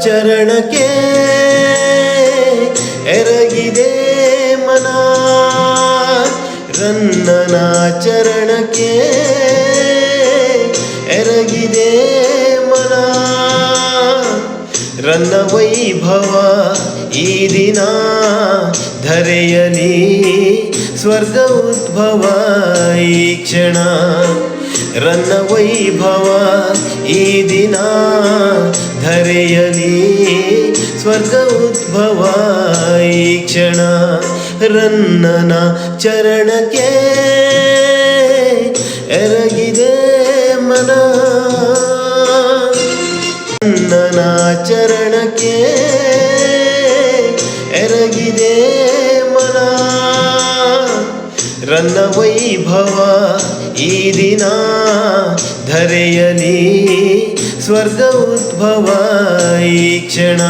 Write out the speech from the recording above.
ಚರಣಕ್ಕೆ ಎರಗಿದೆ ಮನ. ರನ್ನನ ಚರಣಕ್ಕೆ ಎರಗಿದೆ ಮನ. ರನ್ನ ವೈಭವ ಈ ದಿನ ಧರೆಯಲಿ. ಸ್ವರ್ಗ ಉದ್ಭವ, ಈ ಕ್ಷಣ ರನ್ನ ವೈಭವ, ಈ ದಿನ ಧರೆಯಲಿ. ಸ್ವರ್ಗ ಉದ್ಭವ, ಈ ಕ್ಷಣ, ರನ್ನನ ಚರಣಕ್ಕೆ ಎರಗಿದೆ ಮನ. ರನ್ನನ ಚರಣಕ್ಕೆ ಎರಗಿದೆ ರನ್ನ ವೈಭವ ಈ ದಿನ ಧರೆಯಲಿ ಸ್ವರ್ಗ ಉದ್ಭವ ಈ ಕ್ಷಣ.